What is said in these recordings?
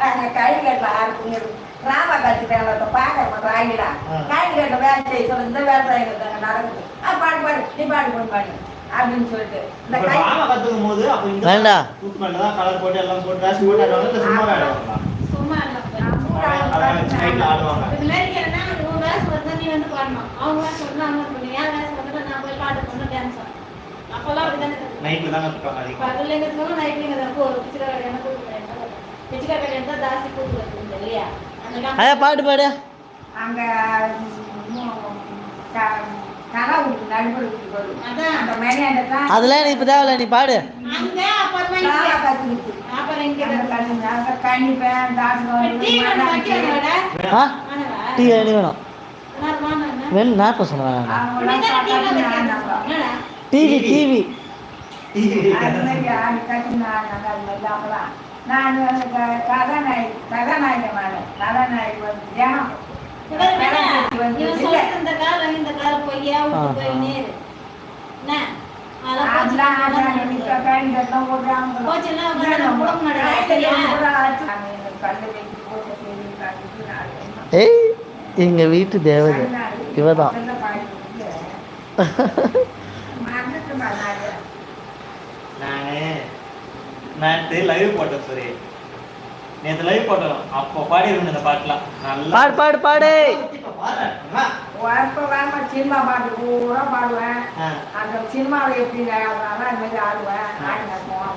நாங்க கைகட்டில் ஆறு ராமா கத்துட்டாங்க பார்க்க ராயிடா கைகட்டில் வேலை செய்ய சொல்லி இந்த விவசாயம் தாங்க நடக்குது ஆ பாடு பாடு நீ பாடு பாடு பாடு அப்படின்னு சொல்லிட்டு இந்த கத்துக்கும் போது அப்ப இந்த வேண்டாம். கலர் போட்டு எல்லாம் போட்டு dress போட்டு ஆடுவாங்க சும்மா சும்மா ஆடுவாங்க மாதிரி வேஷம் வந்தா நீ வந்து பாடணும். அவங்க வேஷம் வந்தா அவங்க பண்ணணும். என் வேஷம் வந்தா நான் போய் பாட்டு பண்ணணும், dance ஆடணும். அப்பெல்லாம் அப்படிதானே. நைட்ல தான் பகல்ல தான் வருது அயா பாட்டு பாடு. அங்க அதெல்லாம் எனக்கு இப்போ தேவையில்ல நீ பாடு. டீ வேணும் வேணும் வேணும். நான் இப்போ சொன்னேன்? TV TV. நான் வந்து க- கதாநாயகி கதாநாயகமான கதாநாயகி வந்து இந்த காலம் இந்த காலம் பொய்யா. ஏய் எங்க வீட்டு தேவதை. இவதான். நானு. நானு லைவ் போட்டேன் சரி. நேத்து லைவ் போட்டோம் அப்போ பாடி இந்த பாட்டுலாம் நல்லா பாடு பாடு பாடு. இப்ப சினிமா பாட்டு பூரா பாடுவேன். ஆ. அந்த சினிமாவில் எப்படி மாதிரி ஆடுவேன்.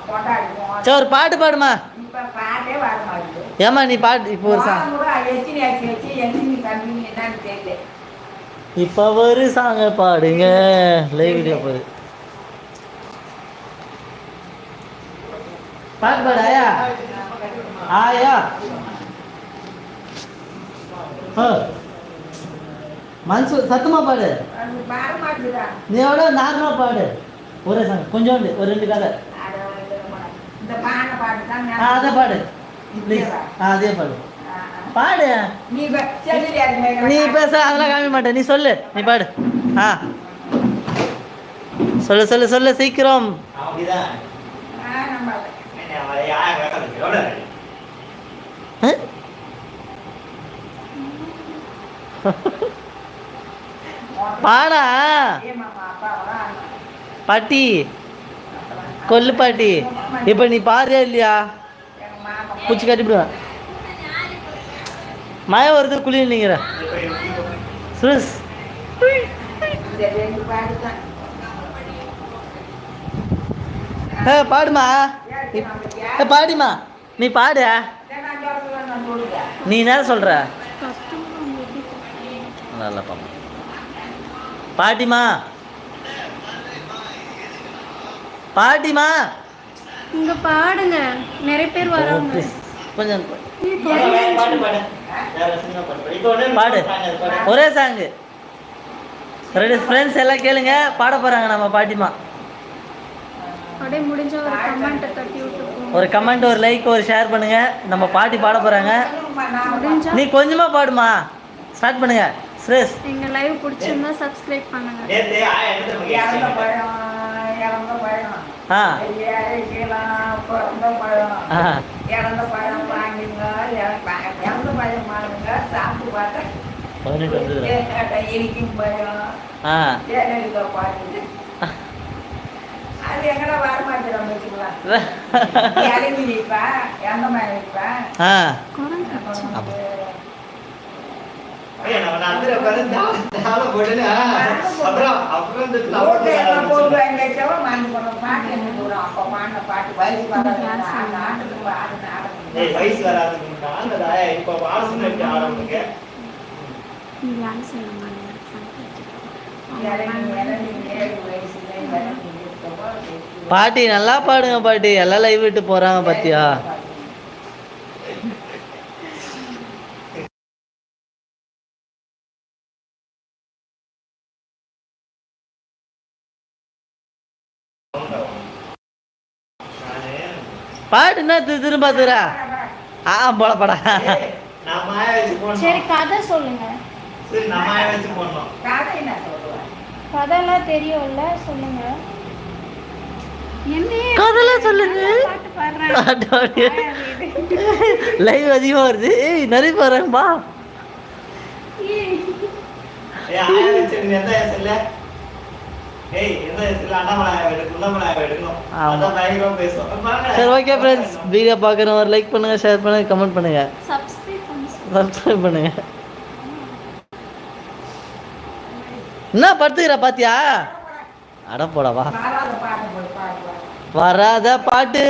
கொண்டாடுவோம் சரி ஒரு பாட்டு பாடுமா? இப்ப பாட்டே மாட்டேங்குது ஏமா நீ பாட்டு இப்போ ஒரு சாங் கம்மி என்னன்னு தெரியல. இப்போ ஒரு சாங்க பாடுங்க. லைவ் வீடியோ போடு. பாட்டு பாடு आया ஆயா ஆ. சத்தமா பாடு நீ எவ்வளோ நார்மலா பாடு ஒரே சாங் கொஞ்சோண்டு ஒரு ரெண்டு கதை ஆ அதை பாடு அதே பாடு பாடு நீ நீ பேச அதெல்லாம் காமி மாட்டேன் நீ சொல்லு நீ பாடு ஆ சொல்லு சொல்லு சொல்லு சீக்கிரம் அப்படிதான் ஆ, நம்ம என்ன, அவன் யார் கேட்கறது? எவ்வளவு? ஆ? பாடா. பாட்டி. கொல்லு பாட்டி. இப்போ நீ பாரியா இல்லையா? பூச்சி கட்டிவிடுவேன் மழை வருது குளிர் நீங்கிற சுரேஷ். ஏ பாடுமா. பாடிமா. நீ பாடு. நீ என்ன சொல்ற? நல்லா பாப்பா பாட்டிமா. பாட்டிமா. இங்க பாடுங்க. நிறைய பேர் வராங்க. கொஞ்சம் பாடு. ஒரே சாங்கு ரெண்டு ஃப்ரெண்ட்ஸ் எல்லாம் கேளுங்க. பாட போறாங்க நம்ம பாட்டிமா. அப்படியே முடிஞ்ச ஒரு கமெண்ட் தட்டி விட்டு ஒரு கமெண்ட் ஒரு லைக் ஒரு ஷேர் பண்ணுங்க. நம்ம பாட்டி பாட போறாங்க. நீ கொஞ்சமா பாடுமா. ஸ்டார்ட் பண்ணுங்க. சுரேஷ் எங்க லைவ் பிடிச்சிருந்தா சப்ஸ்கிரைப் பண்ணுங்க. ஆ ஏழைக்கெல்லாம் பிறந்த பழம் ஆ. இறந்த பழம் வாங்குங்க இறந்த இறந்த பழம் வாங்குங்க சாப்பிட்டு பார்த்தா பதினெட்டு பழம் ஆ. அது எங்கடா வயசு வராது. அந்த இப்ப எப்படி ஆரம்பிக்க? நீ டான்ஸ் செய்யணும் பாட்டி நல்லா பாடுங்க பாட்டி. எல்லாம் லைவ் விட்டு போறாங்க பாத்தியா? பாட்டு என்ன திரு திரும்ப திருா? ஆ போட போடா. சரி. கதை சொல்லுங்க. சரி, நான் மாயா வச்சு போடணும். கதை என்ன சொல்லுவேன் கதைலாம் தெரியும்ல சொல்லுங்க பாட்டு பாடுறேன். லைவ் அதிகமாக வருது. ஏய் நிறைய பாருங்கப்பா. சரி ஓகே ஃப்ரெண்ட்ஸ் வீடியோ பார்க்குறவங்க லைக் பண்ணுங்க ஷேர் பண்ணுங்க கமெண்ட் பண்ணுங்க. சப்ஸ்கிரைப் பண்ணி. சப்ஸ்கிரைப் பண்ணுங்க. என்ன படுத்துக்கிற பாத்தியா? அட போடா வராத பாட்டு